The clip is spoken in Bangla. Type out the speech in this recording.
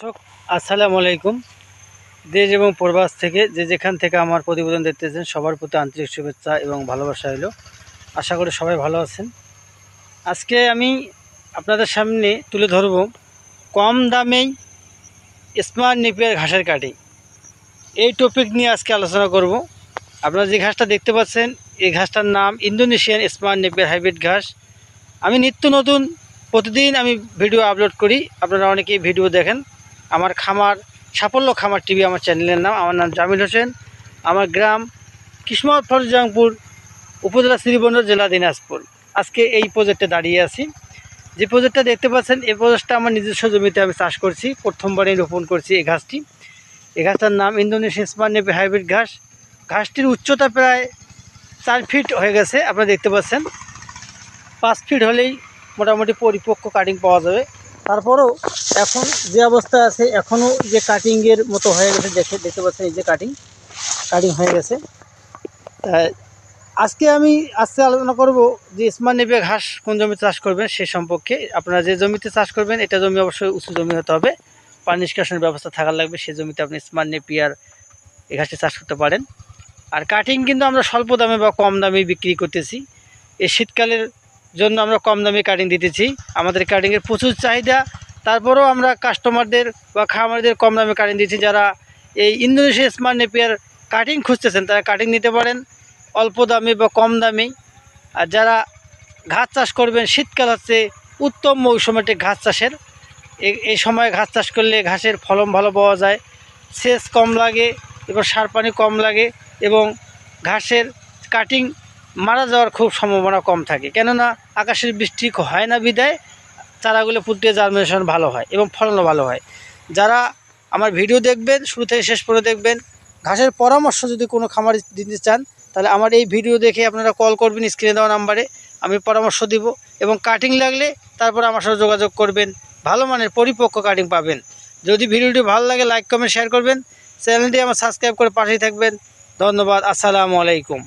দর্শক, আসসালামু আলাইকুম। দেশ এবং প্রবাস থেকে যে যেখান থেকে আমার প্রতিবেদন দেখতেছেন, সবার প্রতি আন্তরিক শুভেচ্ছা এবং ভালোবাসা হলো আশা করি সবাই ভালো আছেন। আজকে আমি আপনাদের সামনে তুলে ধরব কম দামেই স্মার্ট নেপিয়ার ঘাসের কাটিং এই টপিক নিয়ে আজকে আলোচনা করব। আপনারা যে ঘাসটা দেখতে পাচ্ছেন, এই ঘাসটার নাম ইন্দোনেশিয়ান স্মার্ট নেপিয়ার হাইব্রিড ঘাস। আমি নিত্য নতুন, প্রতিদিন আমি ভিডিও আপলোড করি। আপনারা অনেকেই ভিডিও দেখেন। আমার খামার, সাফল্য খামার টিভি আমার চ্যানেলের নাম, আমার নাম জামিল হোসেন। আমার গ্রাম কিসমত ফরজাংপুর উপজেলা শ্রীবন্দর, জেলা দিনাজপুর। আজকে এই প্রজেক্টে দাঁড়িয়ে আছি। যে প্রজেক্টটা দেখতে পাচ্ছেন, এই প্রজেক্টটা আমার নিজস্ব জমিতে আমি চাষ করছি। প্রথমবারই রোপণ করছি এই ঘাসটি। এই ঘাসটার নাম ইন্দোনেশিয়ান স্মার্ট নেপি হাইব্রিড ঘাস। ঘাসটির উচ্চতা প্রায় চার ফিট হয়ে গেছে, আপনারা দেখতে পাচ্ছেন। পাঁচ ফিট হলেই মোটামুটি পরিপক্ক কাটিং পাওয়া যাবে। তারপরেও এখন যে অবস্থা আছে এখনও যে কাটিংয়ের মতো হয়ে গেছে, দেখে, দেখতে পাচ্ছেন এই যে কাটিং কাটিং হয়ে গেছে। আজকে আমি, আজকে আলোচনা করব যে স্মার্ট নেপে ঘাস কোন জমিতে চাষ করবেন, সে সম্পর্কে। আপনারা যে জমিতে চাষ করবেন, এটা জমি অবশ্যই উঁচু জমি হতে হবে। পানি নিষ্কাশনের ব্যবস্থা থাকার লাগবে, সে জমিতে আপনি স্মার্ট নেপিয়ার এই ঘাসটি চাষ করতে পারেন। আর কাটিং কিন্তু আমরা স্বল্প দামে বা কম দামে বিক্রি করতেছি। এই শীতকালের জন্য আমরা কম দামে কাটিং দিতেছি। আমাদের কাটিংয়ের প্রচুর চাহিদা। তারপরেও আমরা কাস্টমারদের বা খামারদের কম দামে কাটিং দিচ্ছি যারা এই ইন্দোনেশিয়া স্মার্ট নেপিয়ার কাটিং খুঁজতেছেন, তারা কাটিং নিতে পারেন অল্প দামে বা কম দামে। আর যারা ঘাস চাষ করবেন, শীতকাল হচ্ছে উত্তম মৌসুম একটি ঘাস চাষের। এই- সময় ঘাস চাষ করলে ঘাসের ফলন ভালো পাওয়া যায়। সেচ কম লাগে এবং সার পানি কম লাগে এবং ঘাসের কাটিং মারা যাওয়ার খুব সম্ভাবনা কম থাকে। কেননা আকাশের বৃষ্টি হয় না বিদায়, চারাগুলো ফুটিয়ে জার্মিনেশন ভালো হয় এবং ফলনও ভালো হয়। যারা আমার ভিডিও দেখবেন, শুরু থেকে শেষ পর্যন্ত দেখবেন, ঘাসের পরামর্শ যদি কোনো খামার দিতে চান, তাহলে আমার এই ভিডিও দেখে আপনারা কল করবেন স্ক্রিনে দেওয়া নাম্বারে, আমি পরামর্শ দিব এবং কাটিং লাগলে তারপর আমার সাথে যোগাযোগ করবেন, ভালো মানের পরিপক্ক কাটিং পাবেন। যদি ভিডিওটি ভালো লাগে লাইক কমেন্ট শেয়ার করবেন। চ্যানেলটি আমার সাবস্ক্রাইব করে পাশেই থাকবেন। ধন্যবাদ, আসসালামু আলাইকুম।